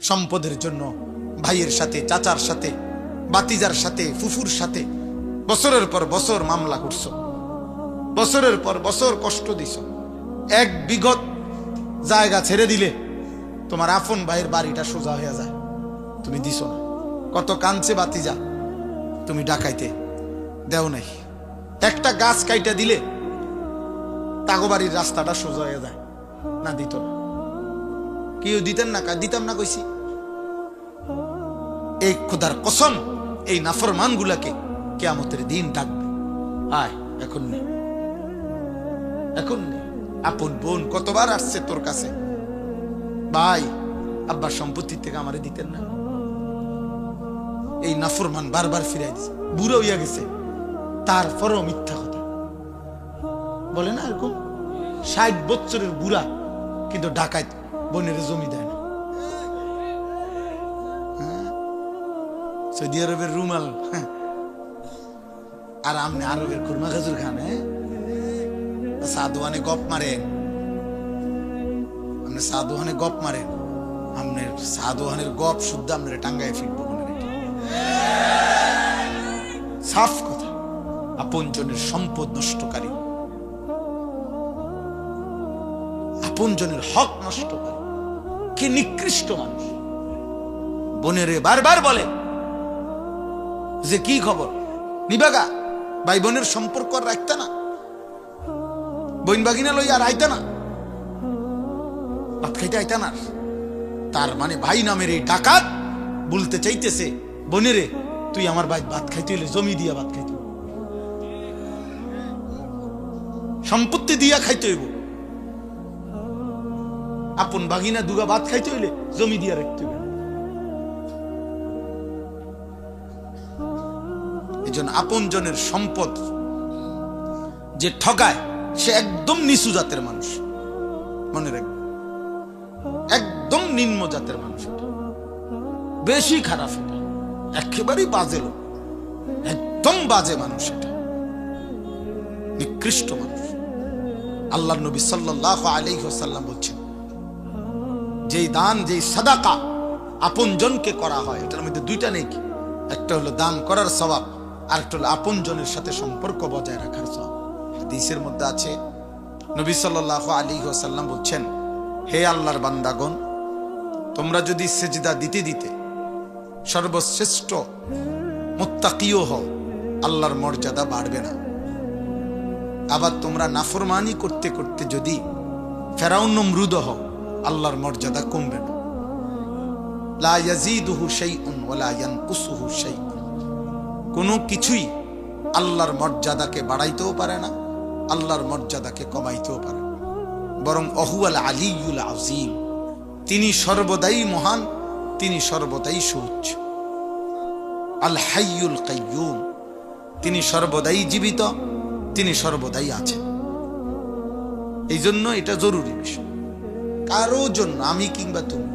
সম্পদের জন্য, ভাইয়ের সাথে, চাচার সাথে বাতিজার সাথে, ফুফুর সাথে বছরের পর বছর মামলা করছ। বছরের পর বছর কষ্ট দিছ। এক বিগত জায়গা ছেড়ে দিলে তোমার আফন ভাইয়ের বাড়িটা সোজা হয়ে যায়। তুমি দিছ না। কত কাঁদছে বাতিজা তুমি ডাকাইতে দেও নাই। একটা গাছ কাইটা দিলে তাগোবাড়ির রাস্তাটা সোজা হয়ে যায়। না দিত না। কেউ দিতেন না দিতাম না কইছি। এই খোদার কসম, এই নাফরমান গুলাকে কেয়ামতের দিন ডাকবে। আয়, এখন নেই এখন নেই আপন বোন কতবার আসছে তোর কাছে? ভাই, আব্বার সম্পত্তি থেকে আমারে দিতেন না। এই নাফরমান বারবার ফিরাই দিছে। বুড়ো হইয়া গেছে। তারপরও মিথ্যা কথা। বলে না এরকম? ষাট বছরের বুড়া কিন্তু ডাকাত। বোনের জমি দেয় না? সৌদি আরবের রুমাল। আর আমনে আরবের খুরমা খাজুর খান হ্যাঁ সাধুয়ানে গপ মারেন আপনি সাধুহানে গপ মারেন আপনার সাধুহানের গপ শুদ্ধ আপনার টাঙ্গায় ফিরবো সাফ কথা আপনজনের সম্পদ নষ্টকারী। আপনজনের হক নষ্টকারী কি নিকৃষ্ট মানুষ? বোনেরে বারবার বলে, যে কি খবর? নিবাগা ভাই বোনের সম্পর্ক আর রাখতে না। বইন বাগিনা লই আর আইতে না। ভাত খাইতে আইতে না। তার মানে ভাই নামের এই ডাকাত বলতে চাইতেছে, বোনেরে, তুই আমার ভাই ভাত খাইতে হইলে জমি দিয়া ভাত খাইতে সম্পত্তি দিয়া খাইতে হইব। আপন বাগিনা দুগা ভাত খাইতে হইলে জমি দিয়া রাখতে হইব। আপন জনের সম্পদ যে ঠগায়, সে একদম নিচু জাতের মানুষ। মনে রাখবে। একদম নিম্ন জাতের মানুষ বেশি খারাপ এটা। একেবারেই বাজে লোক। একদম বাজে মানুষ এটা। নিকৃষ্ট মানুষ। আল্লাহ নবী সাল্লাহ আলাইসাল্লাম বলছেন যেই দান, যেই সাদাকা আপন জনকে করা হয়, এটার মধ্যে দুইটা নেই কি একটা হলো দান করার স্বভাব আর একটা হলো আপন জনের সাথে সম্পর্ক বজায় রাখার স্বভাব। হাদিসের মধ্যে আছে, নবী সাল্লাহ আলী সাল্লাম বলছেন, হে আল্লাহর বান্দাগণ, তোমরা যদি সেজদা দিতে দিতে সর্বশ্রেষ্ঠ মুত্তাকিও হও, আল্লাহর মর্যাদা বাড়বে না। আবার তোমরা নাফরমানি করতে করতে যদি ফেরাউন নমরুদ হও আল্লাহর মর্যাদা কমবে না। কোনো কিছুই আল্লাহর মর্যাদাকে বাড়াইতেও পারে না, আল্লাহর মর্যাদাকে কমাইতেও পারে না। বরং অহুয়াল আলিউল আজিম তিনি সর্বদাই মহান, তিনি সর্বদাই সুউচ্চ। আল হাইয়ুল কাইয়ুম। তিনি সর্বদাই জীবিত, তিনি সর্বদাই আছেন। এই জন্য এটা জরুরি বিষয়। কারও জন্য, আমি কিংবা তুমি,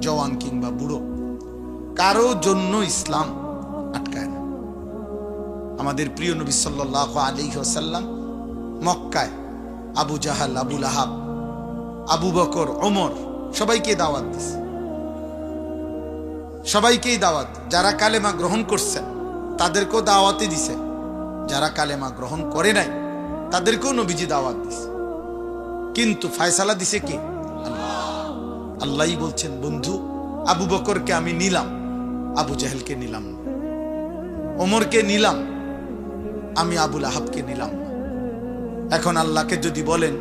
জওয়ান কিংবা বুড়ো, কারও জন্য ইসলাম আটকায় না। আমাদের প্রিয় নবী সাল্লাহ আলী সাল্লাম মক্কায় আবু জাহাল আবুল আহাব আবু বকর, ওমর, সবাইকে দাওয়াত দিছে। সবাইকেই দাওয়াত, যারা কালেমা গ্রহণ করছেন তাদেরকেও দাওয়াতে দিছে। যারা কালেমা গ্রহণ করে নাই, তাদেরকেও নবীজি দাওয়াত দিছে। কিন্তু ফায়সালা দিছে কে? আল্লাহ বলছেন, বন্ধু, আবু বকরকে আমি নিলাম, আবু জাহেলকে নিলাম না। ওমরকে নিলাম, আমি আবুল আহাবকে নিলাম এখন আল্লাহকে যদি বলেন,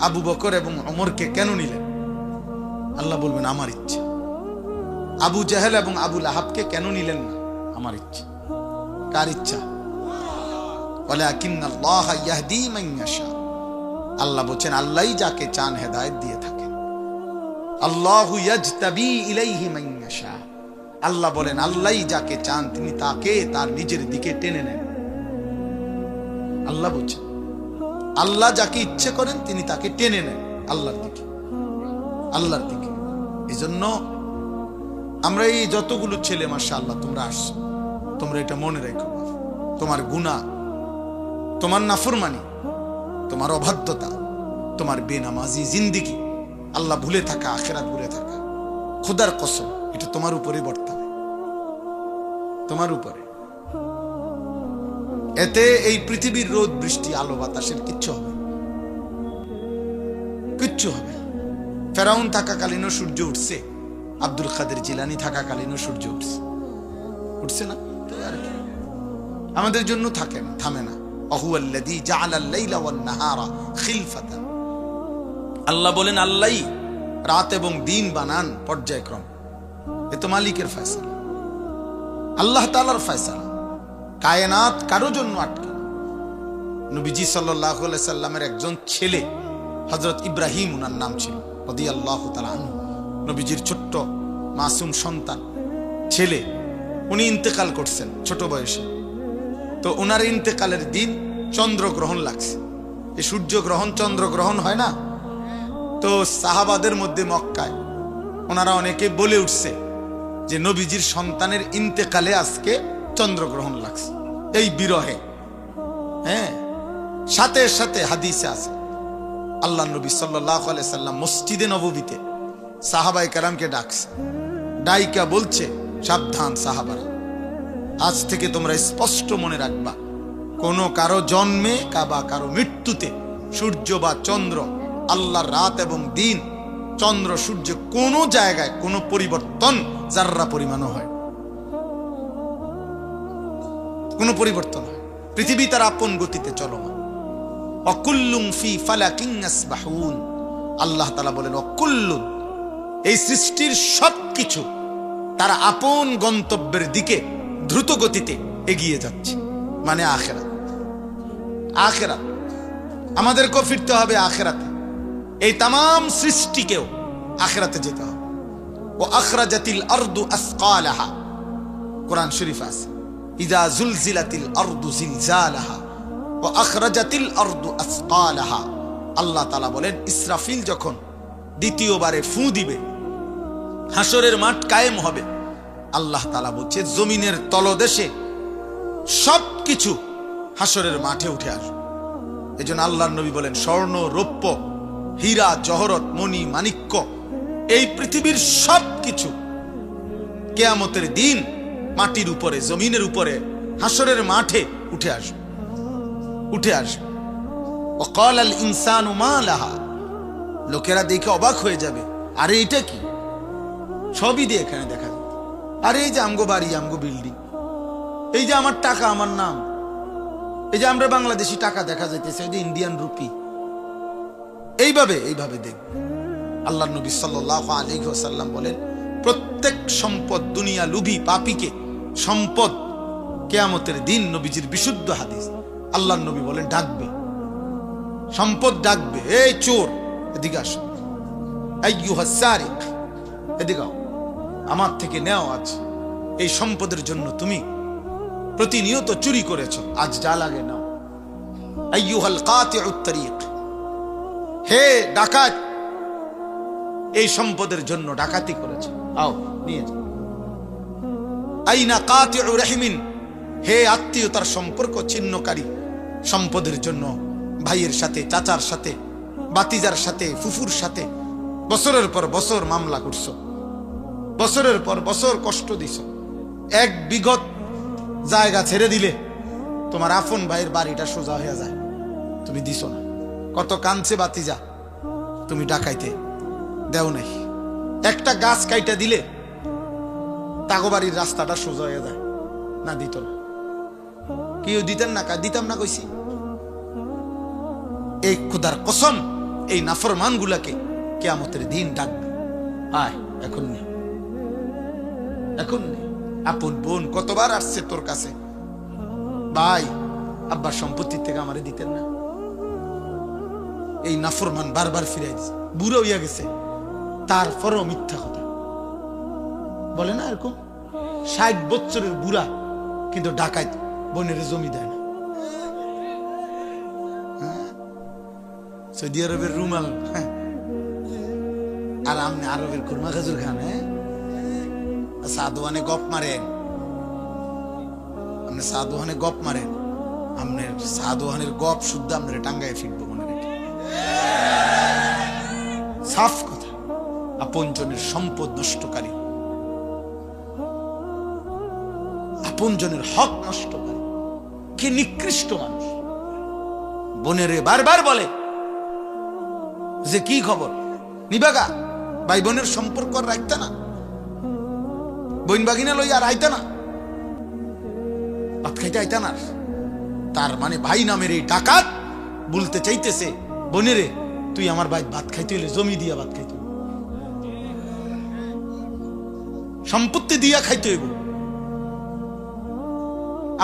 আবু বকর এবং ওমরকে কেন নিলেন? আল্লাহ বলবেন, আমার ইচ্ছে। আবু জাহেল এবং আবুল আহাবকে কেন নিলেন না? আমার ইচ্ছে। কার ইচ্ছা? বলে আল্লাহ বলছেন আল্লাহ যাকে চান হেদায়ত দিয়ে থাকেন আল্লাহ আল্লাহ বলেন, আল্লাহ যাকে চান তিনি তাকে তার নিজের দিকে টেনে নেন। আল্লাহ বলছেন, আল্লাহ যাকে ইচ্ছে করেন তিনি তাকে টেনে নেন আল্লাহর দিকে। আল্লাহর দিকে। এই জন্য আমরা এই যতগুলো ছেলে মাসা আল্লাহ তোমরা আসছো, তোমরা এটা মনে রেখো। তোমার গুণা তোমার নাফরমানি, তোমার অবাধ্যতা, তোমার বেনামাজি জিন্দিগি আল্লাহ ভুলে থাকা, আখেরাত ভুলে থাকা। খোদার কসম, এটা তোমার উপরে বর্তাবে তোমার উপরে। এতে এই পৃথিবীর রোদ, বৃষ্টি, আলো, বাতাসের কিচ্ছু হবে কিচ্ছু হবে ফেরাউন থাকাকালীনও সূর্য উঠছে। আব্দুল কাদের জিলানি থাকাকালীনও সূর্য উঠছে। উঠছে না? আমাদের জন্য থাকে না থামে না। অহুয়াল্লাযী জাআলাল লাইলা ওয়ান নাহারা খিলফাতান। আল্লাহ বলেন আল্লাহ রাত এবং দিন বানান পর্যায়ক্রম। এ তো মালিকের ফয়সালা। আল্লাহ তাআলার ফয়সালা। কায়নাত কারও জন্য আটকে নবীজি সাল্লামের একজন ছেলে, হযরত ইব্রাহিম, উনার নাম ছিল আনহু। নবীজির ছোট্ট মাসুম সন্তান, ছেলে, উনি ইন্তেকাল করছেন ছোট বয়সে। তো ওনার ইন্তেকালের দিন চন্দ্রগ্রহণ লাগছে। এই সূর্যগ্রহণ চন্দ্রগ্রহণ হয় না? তো সাহাবাদের মধ্যে মক্কায়। ওনারা অনেকে বলে উঠছে যে নবীজির সন্তানের ইন্তেকালে আজকে চন্দ্রগ্রহণ লাগছে। এই বিরহে। হ্যাঁ? সাথে সাথে হাদিসে আছে। আল্লাহ নবী সাল্লাহ সাল্লাম মসজিদে নববীতে সাহাবাই কারামকে ডাকছে। ডাইকা বলছে, সাবধান সাহাবারা। আজ থেকে তোমরা স্পষ্ট মনে রাখবা। কোনো কারও জন্মে কাবা কারও মৃত্যুতে সূর্য বা চন্দ্র আল্লাহর রাত এবং দিন, চন্দ্র, সূর্য কোনো জায়গায় কোনো পরিবর্তন যার্রা পরিমাণও হয় কোনো পরিবর্তন হয় পৃথিবী তার আপন গতিতে চলমান। অকুল্লুম ফি ফালাকিন ইয়াসবাহুন। আল্লাহ তালা বলেন, অকুল্লুন, এই সৃষ্টির সবকিছু তারা আপন গন্তব্যের দিকে দ্রুত গতিতে এগিয়ে যাচ্ছে। মানে আখেরাত। আখেরাত। আমাদেরকেও ফিরতে হবে আখেরাতে। এই তাম সৃষ্টিকেও আখরাতে যেতে হবে। ও আখরাজাতিল আরদু আসকালাহা। কোরআন শরীফ আছে। ইদা জুলজিলাতিল আরদু জিলজালাহা। ও আখরাজাতিল আরদু আসকালাহা। আল্লাহ তালা বলেন, ইসরাফিল যখন দ্বিতীয়বারে ফু দিবে, হাসরের মাঠ কায়েম হবে, আল্লাহ তালা বলছে, জমিনের তলদেশে সব কিছু হাসরের মাঠে উঠে আসবে। এই জন্য আল্লাহ নবী বলেন, স্বর্ণ, রৌপ্য হীরা, জহরত, মণি, মাণিক্য, এই পৃথিবীর সব কিছু কেয়ামতের দিন মাটির উপরে, জমিনের উপরে, হাসরের মাঠে উঠে আসবে। উঠে আসবে। অকাল আল ইনসান লাহা লোকেরা দেখে অবাক হয়ে যাবে, আরে এটা কি? সবই দিয়ে এখানে দেখা যায় আরে এই যে আমগো বাড়ি, আমগো বিল্ডিং। এই যে আমার টাকা, আমার নাম। এই যে আমরা বাংলাদেশি টাকা দেখা যাইতেছে, এই যে ইন্ডিয়ান রুপি। এইভাবে এইভাবে দেখবে আল্লাহ নবী সাল্লাহ আলিহাসাল্লাম বলেন, প্রত্যেক সম্পদ দুনিয়া লুভি পাপিকে, সম্পদ কেয়ামতের দিন নবীজির বিশুদ্ধ হাদিস। আল্লাহ নবী বলেন, ডাকবে। সম্পদ ডাকবে। এই চোর, এদিকে আসো। এদিকে। আমার থেকে নেও আজ। এই সম্পদের জন্য তুমি প্রতিনিয়ত চুরি করেছ। আজ যা লাগে নাও। আইয়ুহাল কাতিউত তারিক হে ডাকাত। এই সম্পদের জন্য ডাকাতি করেছ। আও, নিয়ে যাও আইনা কাতিউ রাহিমিন। হে আত্মীয়তার সম্পর্ক ছিন্নকারী। সম্পদের জন্য ভাইয়ের সাথে, চাচার সাথে, বাতিজার সাথে, ফুফুর সাথে বছরের পর বছর মামলা করছ। বছরের পর বছর কষ্ট দিছ। এক বিগত জায়গা ছেড়ে দিলে তোমার আফন ভাইয়ের বাড়িটা সোজা হয়ে যায়। তুমি দিছ না। কত কাঁদছে বাতিজা। তুমি ডাকাইতে দেও নাই। একটা গাছ কাইটা দিলে তাগো বাড়ির রাস্তাটা সোজা হয়ে যায়। না দিত না। কেউ দিতেন না কা- দিতাম না কইছি। এই খুদার কসম, এই নাফরমান গুলাকে কেয়ামতের দিন ডাকবে আয়, এখন নেই এখন নেই আপন বোন কতবার আসছে তোর কাছে? ভাই, আব্বার সম্পত্তির থেকে আমারে দিতেন না। এই নাফরমান বারবার ফিরে দিছে। বুড়ো হইয়া গেছে। তারপরও মিথ্যা কথা। বলে না এরকম? ষাট বছরের বুড়া, কিন্তু ডাকায় বোনের জমি দেয় না। হ্যাঁ? সৌদি আরবের রুমাল হ্যাঁ। আর আমনে আরবের কুরমা খাজুর খান হ্যাঁ? সাধুয়ানে গপ মারেন। আপনি সাধুহানে গপ মারেন। আপনার সাধুহানের গপ শুদ্ধ আপনার টাঙ্গায় ফিরবো। সাফ কথা। আপনজনের সম্পদ নষ্টকারী। আপনজনের হক নষ্টকারী। কি নিকৃষ্ট মানুষ। বোনেরে বারবার বলে যে কি খবর? নিবাগা ভাই বোনের সম্পর্ক আর রাখতে না। বইন বাগিনা লই আর আইতা না। খাইতে আইতা না। তার মানে ভাই নামের এই ডাকাত বলতে চাইতেছে বোনেরে তুই আমার ভাই ভাত খাইতে হইলে জমি দিয়া ভাত খাইতে সম্পত্তি দিয়া খাইতে হইব।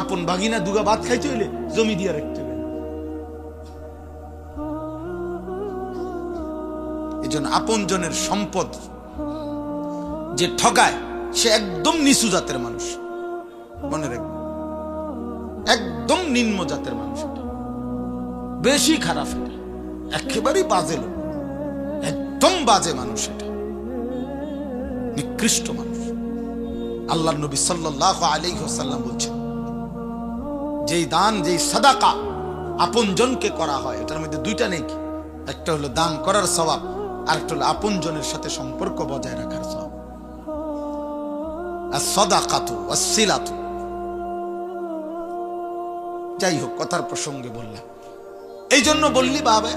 আপন বাগিনা দুগা ভাত খাইতে হইলে জমি দিয়া রাখতে হইবে। এই জন্য আপন জনের সম্পদ যে ঠকায় সে একদম নিচু জাতের মানুষ। মনে রাখবে। একদম নিম্ন জাতের মানুষ বেশি খারাপ এটা। একেবারেই বাজে লোক। একদম বাজে মানুষ এটা। নিকৃষ্ট মানুষ। আল্লাহ নবী সাল্লাহ আলাইহি ওয়াসাল্লাম বলছেন, যেই দান, যেই সাদাকা আপন জনকে করা হয়, এটার মধ্যে দুইটা নেই কি? একটা হলো দান করার স্বভাব আর একটা হলো আপন জনের সাথে সম্পর্ক বজায় রাখার স্বভাব। আর সদাকাতু অশিলাতু যাই হোক, কথার প্রসঙ্গে বললাম। এই জন্য বললি বাবা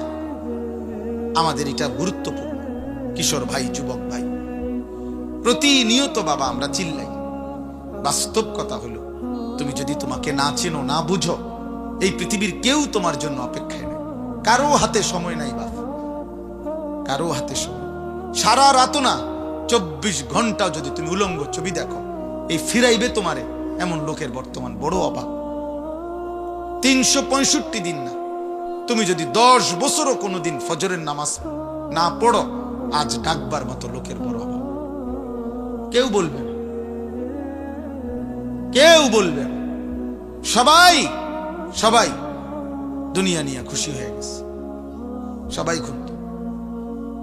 আমাদের এটা গুরুত্বপূর্ণ। কিশোর ভাই, যুবক ভাই। প্রতিনিয়ত বাবা, আমরা চিল্লাই। বাস্তব কথা হলো, তুমি যদি তোমাকে না চেনো, না বুঝো, এই পৃথিবীর কেউ তোমার জন্য অপেক্ষায় নেই। কারও হাতে সময় নাই বাপ। কারও হাতে সময়। সারা রাত না, চব্বিশ ঘণ্টা যদি তুমি উলঙ্গ ছবি দেখো, এই ফিরাইবে তোমারে এমন লোকের বর্তমান বড় অভাব। তিনশো পঁয়ষট্টি দিন না তুমি যদি দশ বছরও কোনোদিন ফজরের নামাজ না পড়ো, আজ ডাকবার মতো লোকের বড় অভাব কেউ বলবে কেউ বলবে সবাই সবাই দুনিয়া নিয়ে খুশি হয়ে গেছে। সবাই খুন্ত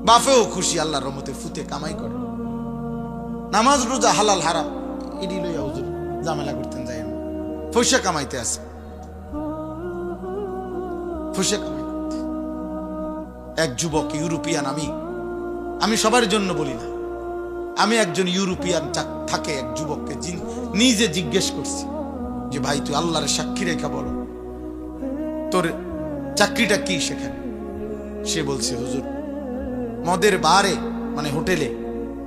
বাপেও খুশি আল্লাহর রহমতে ফুতে কামাই করে। নামাজ রোজা হালাল, হারাম ইডি লইয়া হুজুর ঝামেলা করতেন, যাই পয়সা কামাইতে আছে। পয়সা কামাই করতে এক যুবক ইউরোপিয়ান আমি আমি সবার জন্য বলি না। আমি একজন ইউরোপিয়ান থাকে এক যুবককে নিজে জিজ্ঞেস করছি যে, ভাই, তুই আল্লাহর সাক্ষী রেখা বলো, তোর চাকরিটা কি সেখানে? সে বলছে, হুজুর, মদের বারে মানে হোটেলে,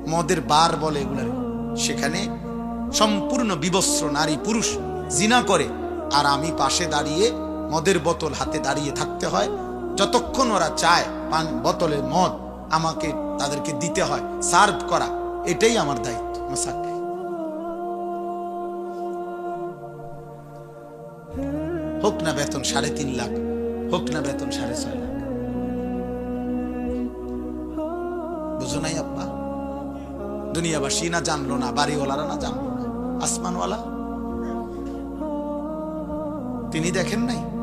মদের বার বলে এগুলার সেখানে সম্পূর্ণ বিবস্ত্র নারী পুরুষ জিনা করে, আর আমি পাশে দাঁড়িয়ে মদের বোতল হাতে দাঁড়িয়ে থাকতে হয়। যতক্ষণ ওরা চায় পান বোতলে মদ আমাকে তাদেরকে দিতে হয়, সার্ভ করা, এটাই আমার দায়িত্ব হোক না বেতন সাড়ে তিন লাখ, হোক না বেতন সাড়ে ছয় লাখ। বুঝো নাই আব্বা? দুনিয়াবাসী না জানলো না, বাড়িওয়ালারা না জানলো না। আসমানওয়ালা? তিনি দেখেন নাই?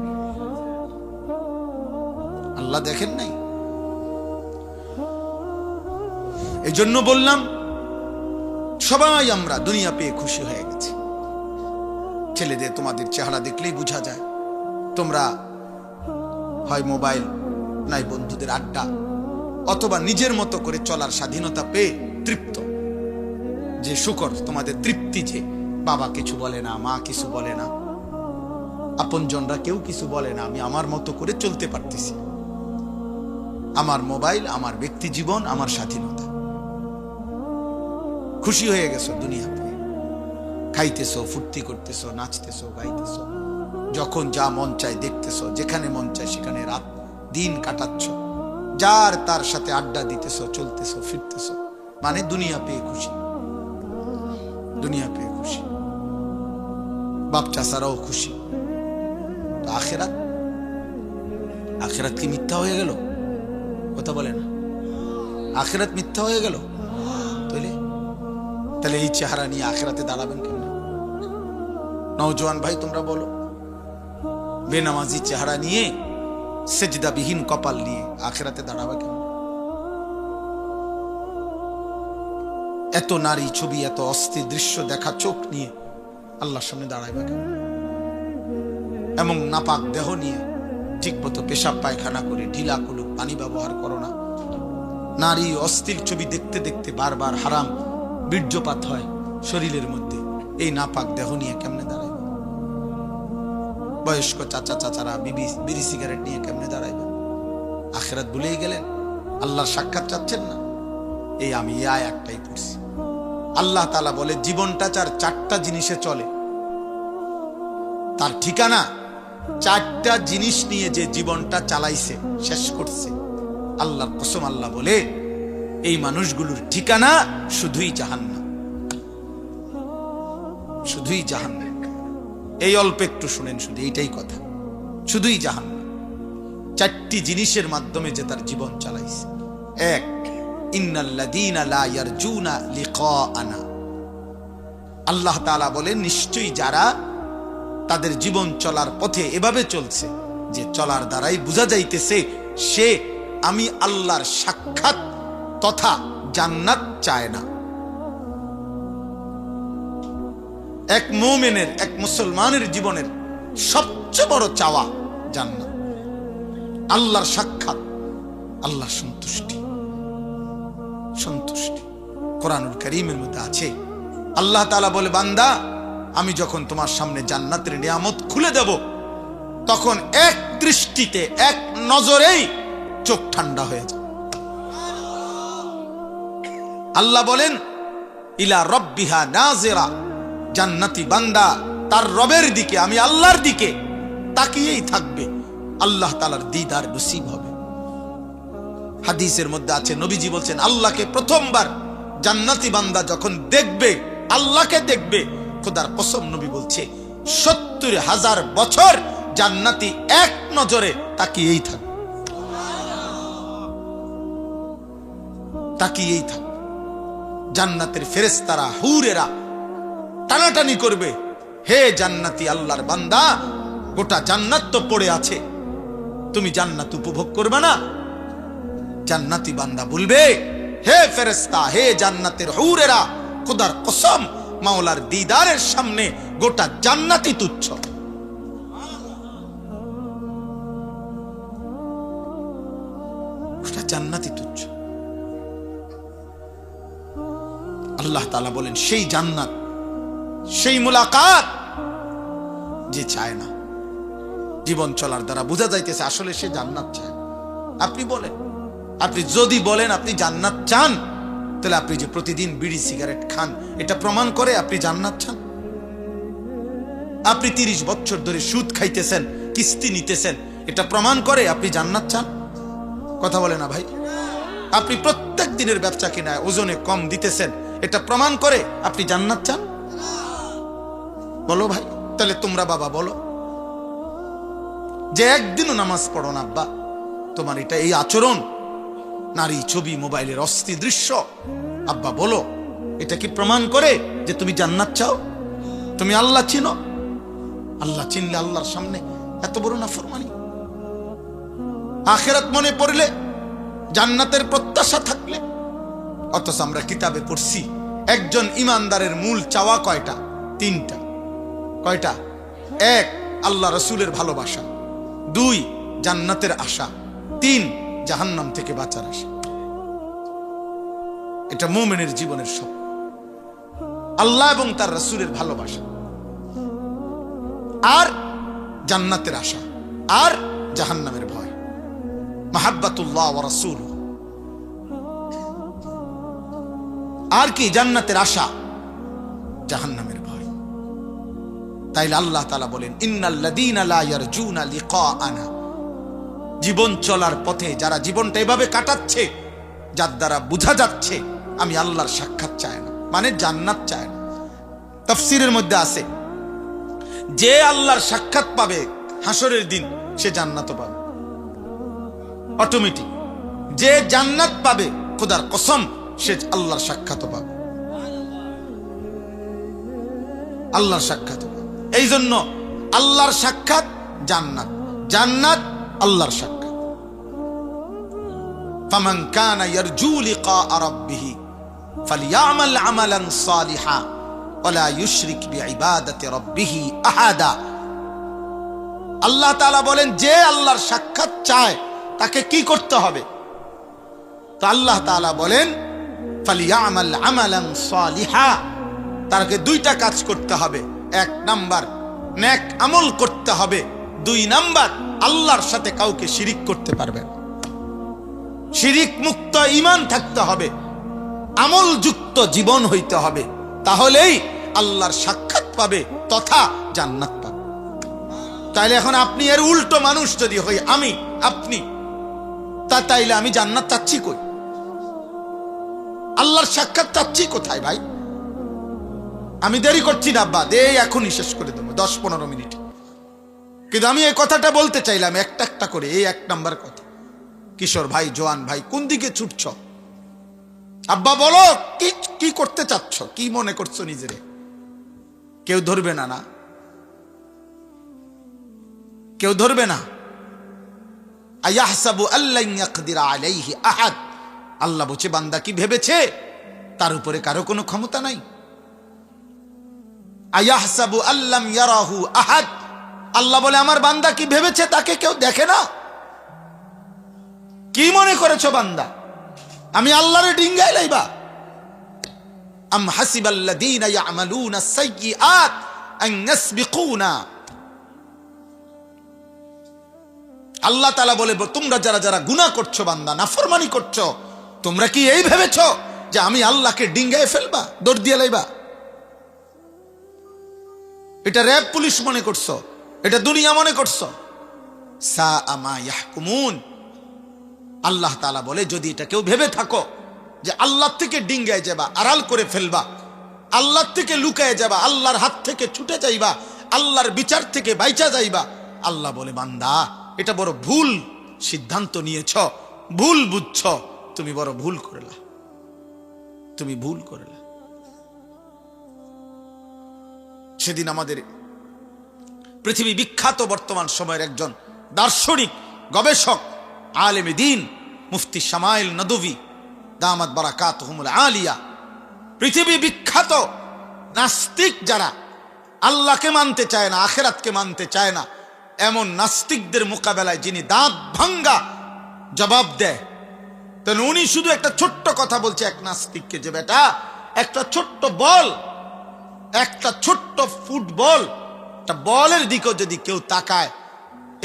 আল্লাহ দেখেন নাই? এই জন্য বললাম, সবাই আমরা দুনিয়া পেয়ে খুশি হয়ে গেছি। ছেলেদের তোমাদের চেহারা দেখলেই বোঝা যায়। তোমরা হয় মোবাইল, নাই বন্ধুদের আড্ডা, অথবা নিজের মতো করে চলার স্বাধীনতা পেয়ে তৃপ্ত। যে শুকর, তোমাদের তৃপ্তি যে, বাবা কিছু বলে না, মা কিছু বলে না, আপনজনরা কেউ কিছু বলে না, আমি আমার মতো করে চলতে পারতেছি। আমার মোবাইল, আমার ব্যক্তি জীবন, আমার স্বাধীনতা। খুশি হয়ে গেছো দুনিয়া পেয়ে খাইতেছো, ফুর্তি করতেছো, নাচতেছো, গাইতেছো। যখন যা মন চায় দেখতেছো, যেখানে মন চায় সেখানে রাত, দিন কাটাচ্ছ। যার তার সাথে আড্ডা দিতেছো, চলতেছো, ফিরতেছো মানে দুনিয়া পেয়ে খুশি। দুনিয়া পেয়ে খুশি। বাপ চাষারাও খুশি। আখেরাত? আখেরাত কি মিথ্যা হয়ে গেল? কথা বলে না। আখেরাত মিথ্যা হয়ে গেল? তাহলে তাহলে এই চেহারা নিয়ে আখেরাতে দাঁড়াবেন কেন? নওজোয়ান ভাই, তোমরা বলো। বেনামাজি চেহারা নিয়ে, সেজদাবিহীন কপাল নিয়ে আখেরাতে দাঁড়াবে কেন? এত নারী ছবি, এত অস্থির দৃশ্য দেখা চোখ নিয়ে আল্লাহর সামনে দাঁড়াইবে কেন? এবং নাপাক দেহ নিয়ে ঠিক মতো পেশাব পায়খানা করে ঢিলা কুলুক পানি ব্যবহার করো না। নারী অস্থির ছবি দেখতে দেখতে বারবার হারাম, বীর্যপাত হয় শরীরের মধ্যে। এই নাপাক দেহ নিয়ে কেমনে দাঁড়াইবে? বয়স্ক চাচা চাচারা বিবি বিড়ি সিগারেট নিয়ে কেমনে দাঁড়াইবে? আখেরাত ভুলেই গেলেন? আল্লাহর সাক্ষাৎ চাচ্ছেন না? এই আমি আয় একটাই পড়ছি। আল্লাহ তালা বলে, জীবনটা চার চারটা জিনিসে চলে, তার ঠিকানা চারটা জিনিস নিয়ে যে জীবনটা চালাইছে, শেষ করছে। আল্লাহর কসম আল্লাহ বলে, এই মানুষগুলোর ঠিকানা শুধুই জাহান্নাম। শুধুই জাহান্নাম। এই অল্প একটু শুনেন শুধু, এইটাই কথা। শুধুই জাহান্নাম। চারটি জিনিসের মাধ্যমে যে তার জীবন চালাইছে। এক আল্লাহ বলেন, নিশ্চয়ই যারা তাদের জীবন চলার পথে এভাবে চলছে যে চলার দ্বারাই বোঝা যাইতেছে, সে আমি আল্লাহর সাক্ষাৎ তথা জান্নাত চায় না। এক মোমেনের, এক মুসলমানের জীবনের সবচেয়ে বড় চাওয়া জান্নাত। আল্লাহর সাক্ষাৎ, আল্লাহর সন্তুষ্টি। সন্তুষ্টি। কোরআনুল করিমের মধ্যে আছে, আল্লাহ তালা বলে, বান্দা আমি যখন তোমার সামনে জান্নাতের নিয়ামত খুলে দেব, তখন এক দৃষ্টিতে, এক নজরেই চোখ ঠান্ডা হয়ে যাবে। আল্লাহ বলেন, ইলা রব্বিহা নাজেরা, জান্নাতি বান্দা, তার রবের দিকে, আমি আল্লাহর দিকে তাকিয়েই থাকবে। আল্লাহ তালার দিদার নসিব হবে। হাদিসের মধ্যে আছে, নবীজি বলছেন, আল্লাহকে প্রথমবার জান্নাতি বান্দা যখন দেখবে, আল্লাহকে দেখবে খোদার কসম নবী বলছে, সত্তর হাজার বছর জান্নাতি এক নজরে তাকিয়েই থাকবে তাকিয়েই থাকবে জান্নাতের ফেরেস্তারা হুরেরা টানাটানি করবে। হে জান্নাতি আল্লাহর বান্দা, গোটা জান্নাত তো পড়ে আছে। তুমি জান্নাত উপভোগ করবে না। জান্নাতি বান্দা বলবে, হে ফেরেস্তা হে জান্নাতের হুরেরা, খোদার কসম মাওলার দিদারের সামনে গোটা জান্নাতি তুচ্ছ। জান্নাতি তুচ্ছ। আল্লাহ তালা বলেন, সেই জান্নাত, সেই মুলাকাত যে চায় না। জীবন চলার দ্বারা বোঝা যাইতেছে আসলে সে জান্নাত চায়। আপনি বলেন, আপনি যদি বলেন আপনি জান্নাত চান তাহলে আপনি যে প্রতিদিন বিড়ি, সিগারেট খান, এটা প্রমাণ করে আপনি জান্নাত চান। আপনি তিরিশ বছর ধরে সুদ খাইতেছেন, কিস্তি নিতেছেন, এটা প্রমাণ করে আপনি জান্নাত চান। কথা বলে না ভাই? আপনি প্রত্যেক দিনের ব্যবসা কিনায় ওজনে কম দিতেছেন, এটা প্রমাণ করে আপনি জান্নাত চান। বলো ভাই, তাহলে তোমরা বাবা বলো, যে একদিনও নামাজ পড়ো না, আব্বা, তোমার এটা এই আচরণ নারী ছবি, মোবাইলের অস্থির দৃশ্য। আব্বা বলো, এটা কি প্রমাণ করে যে তুমি জান্নাত চাও? তুমি আল্লাহ চিনো? আল্লাহ চিনলে আল্লাহর সামনে এত বড় না ফরমানি আখেরাত মনে পড়লে জান্নাতের প্রত্যাশা থাকলে। অথচ আমরা কিতাবে পড়ছি, একজন ইমানদারের মূল চাওয়া কয়টা? তিনটা। কয়টা? এক, আল্লাহ রসুলের ভালোবাসা। দুই, জান্নাতের আশা। তিন জাহান্নাম থেকে বাঁচার আশা। এটা মোমেনের জীবনের সব আল্লাহ এবং তার রসুলের ভালোবাসা। আর জান্নাতের আশা। আর জাহান্নামের ভয়। মাহাব্বাতুল্লাহ রসুল আর কি জান্নাতের আশা? জাহান্নামের ভয়। তাইলে আল্লাহ তালা বলেন, ইন্নাল্লাযীনা লা ইয়ারজুনা লিকাআনা। জীবন চলার পথে যারা জীবনটা এভাবে কাটাচ্ছে, যার দ্বারা বোঝা যাচ্ছে, আমি আল্লাহর সাক্ষাৎ চাই না মানে জান্নাত চায় না। তফসিরের মধ্যে আছে, যে আল্লাহর সাক্ষাৎ পাবে হাসরের দিন, সে জান্নাত পাবে। অটোমেটিক যে জান্নাত পাবে, খোদার কসম, সে আল্লাহর সাক্ষাৎ পাবে। আল্লাহর সাক্ষাৎ এই জন্য আল্লাহর সাক্ষাৎ জান্নাত। জান্নাত আল্লাহর সাক্ষাৎ ফামান আল্লাহ তাআলা বলেন, যে আল্লাহর সাক্ষাৎ চায়, তাকে কি করতে হবে? আল্লাহ তাআলা বলেন তাকে দুইটা কাজ করতে হবে। এক নাম্বার আমল করতে হবে। দুই নাম্বার আল্লাহর সাথে কাউকে শিরিক করতে পারবেন শিরিক মুক্ত ইমান থাকতে হবে আমল যুক্ত জীবন হইতে হবে। তাহলেই আল্লাহর সাক্ষাৎ পাবে তথা জান্নাত পাবে। তাইলে এখন আপনি এর উল্টো মানুষ যদি হই, আমি, আপনি, তা তাইলে আমি জান্নাত চাচ্ছি কই? আল্লাহর সাক্ষাৎ চাচ্ছি কোথায় ভাই? আমি দেরি করছি না আব্বা, দে এখনই শেষ করে দেবো, দশ পনেরো মিনিট। কিন্তু আমি এই কথাটা বলতে চাইলাম, একটা একটা করে, এই এক নাম্বার কথা। কিশোর ভাই, জোয়ান ভাই, কোন দিকে ছুটছ? আব্বা, বলো, কি কি করতে চাচ্ছ? কি মনে করছ নিজেরে? কেউ ধরবে না না? কেউ ধরবে না? আল্লাহ আল্লাহ বলছে, বান্দা কি ভেবেছে? তার উপরে কারও কোনো ক্ষমতা নাই। আয়াহসাবু আল্লাম ইয়ারাহু আল্লাহ বলে, আমার বান্দা কি ভেবেছে তাকে কেউ দেখে না? কি মনে করেছ বান্দা? আমি আল্লাহরে ডিঙ্গাই লাইবা। আম হাসিবাল্লাযীনা ইয়ামালুনা সাইয়্যাত আন ইয়াসবিকুনা। আল্লাহ তাআলা বলে, তোমরা যারা যারা গুনাহ করছ বান্দা, নাফরমানি করছ, তোমরা কি এই ভেবেছো যে আমি আল্লাহকে ডিঙ্গায় ফেলবা, দৌড় দিয়ে লাইবা? এটা র্যাব পুলিশ মনে করছ। এটা দুনিয়া মনে করছ? সা আমা ইয়াহকুমুন। আল্লাহ তালা বলে, যদি এটা কেউ ভেবে থাকো যে আল্লাহ থেকে ডিঙ্গায় যাবা, আড়াল করে ফেলবা, আল্লাহ থেকে লুকায় যাবা, আল্লাহর হাত থেকে ছুটে যাইবা, আল্লাহর বিচার থেকে বাইচা যাইবা, আল্লাহ বলে, বান্দা, এটা বড় ভুল সিদ্ধান্ত নিয়েছ, ভুল বুঝছ, তুমি বড় ভুল করলা। তুমি ভুল করলা। সেদিন আমাদের পৃথিবী বিখ্যাত বর্তমান সময়ের একজন দার্শনিক, গবেষক, আলেম দিন, মুফতি শামাইল নদভি, দামাত বারাকাত আলিয়া। পৃথিবী বিখ্যাত নাস্তিক যারা, আল্লাহকে মানতে চায় না, আখেরাতকে মানতে চায় না, এমন নাস্তিকদের মোকাবেলায় যিনি দাঁত ভাঙ্গা জবাব দেয়। তেন উনি শুধু একটা ছোট্ট কথা বলছে এক নাস্তিককে যে, বেটা, একটা ছোট্ট বল, একটা ছোট্ট ফুটবল একটা বলের দিকেও যদি কেউ তাকায়,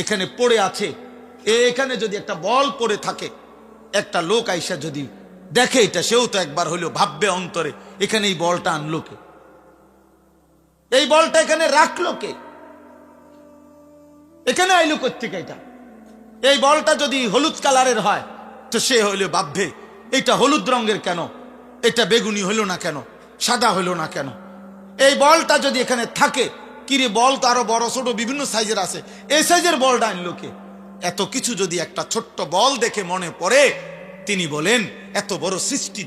এখানে পড়ে আছে এখানে যদি একটা বল পড়ে থাকে, একটা লোক আইসা যদি দেখে এটা, সেও তো একবার হইলেও ভাববে অন্তরে, এখানে এই বলটা আনলো কে? এই বলটা এখানে রাখল কে? এখানে আইলো কোথেকে এটা? এই বলটা যদি হলুদ কালারের হয়, তো সে হইলে ভাববে, এটা হলুদ রঙের কেন? এটা বেগুনি হইল না কেন? সাদা হইল না কেন? এই বলটা যদি এখানে থাকে কিরে বল তো আরও বড়, ছোট, বিভিন্ন সাইজের আছে। এই সাইজের বলটা আনলো কে? এত কিছু যদি একটা ছোট্ট বল দেখে মনে পড়ে, তিনি বলেন, এত বড় সৃষ্টি